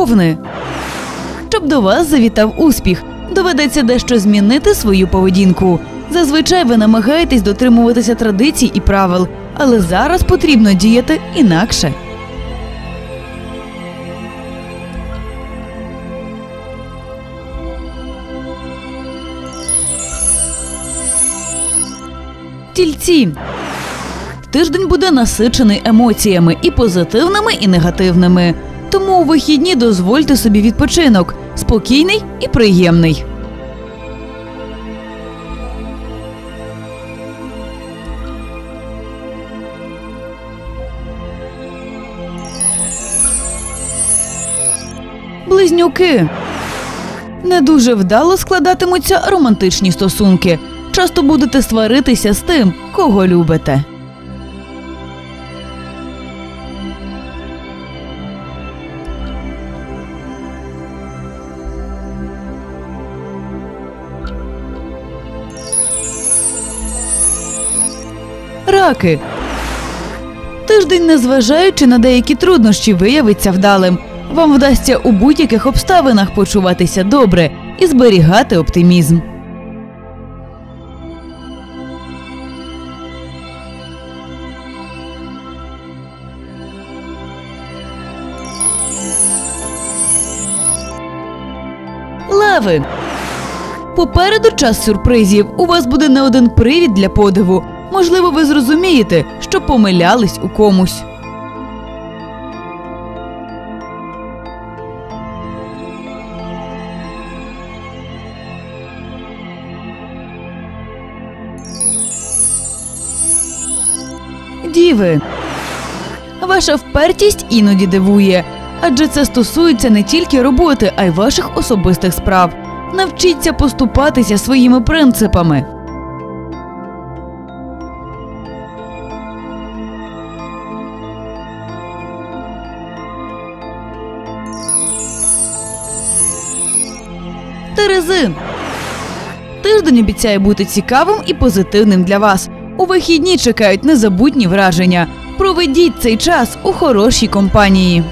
Овни. Щоб до вас завітав успіх, доведеться дещо змінити свою поведінку. Зазвичай ви намагаєтесь дотримуватися традицій і правил, але зараз потрібно діяти інакше. Тільці. Тиждень буде насичений емоціями і позитивними, і негативними. Тому у вихідні дозвольте собі відпочинок спокійний і приємний. Близнюки. Не дуже вдало складатимуться романтичні стосунки. Часто будете сваритися з тим, кого любите. Раки. Тиждень, незважаючи на деякі труднощі, виявиться вдалим. Вам вдасться у будь-яких обставинах почуватися добре і зберігати оптимізм. Леви. Попереду час сюрпризів. У вас буде не один привід для подиву. Можливо, ви зрозумієте, що помилялись у комусь. Діви. Ваша впертість іноді дивує, адже це стосується не тільки роботи, а й ваших особистих справ. Навчіться поступатися своїми принципами. Терези. Тиждень обіцяє бути цікавим і позитивним для вас. У вихідні чекають незабутні враження. Проведіть цей час у хорошій компанії.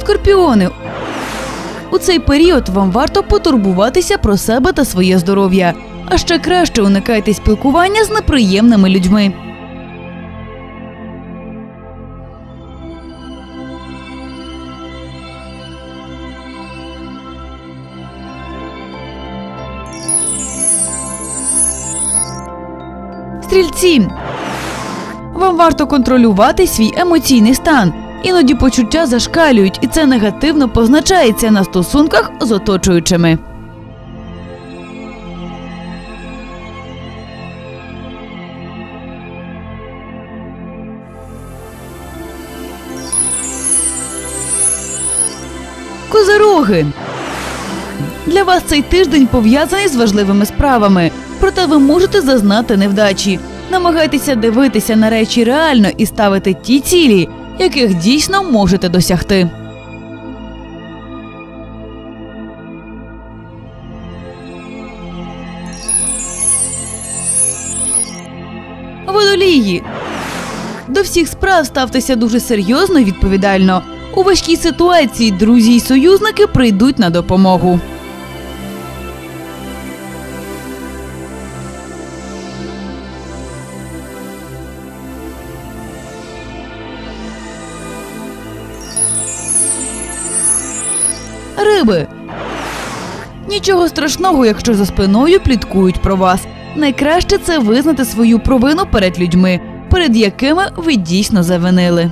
Скорпіони. У цей період вам варто потурбуватися про себе та своє здоров'я, а ще краще уникайте спілкування з неприємними людьми. Стрільці. Вам варто контролювати свій емоційний стан. Іноді почуття зашкалюють, і це негативно позначається на стосунках з оточуючими. Козироги. Для вас цей тиждень пов'язаний з важливими справами, проте ви можете зазнати невдачі. Намагайтеся дивитися на речі реально і ставити ті цілі, яких дійсно можете досягти. Водолії. До всіх справ ставтеся дуже серйозно і відповідально. У важкій ситуації друзі й союзники прийдуть на допомогу. Риби. Нічого страшного, якщо за спиною пліткують про вас. Найкраще це визнати свою провину перед людьми, перед якими ви дійсно завинили.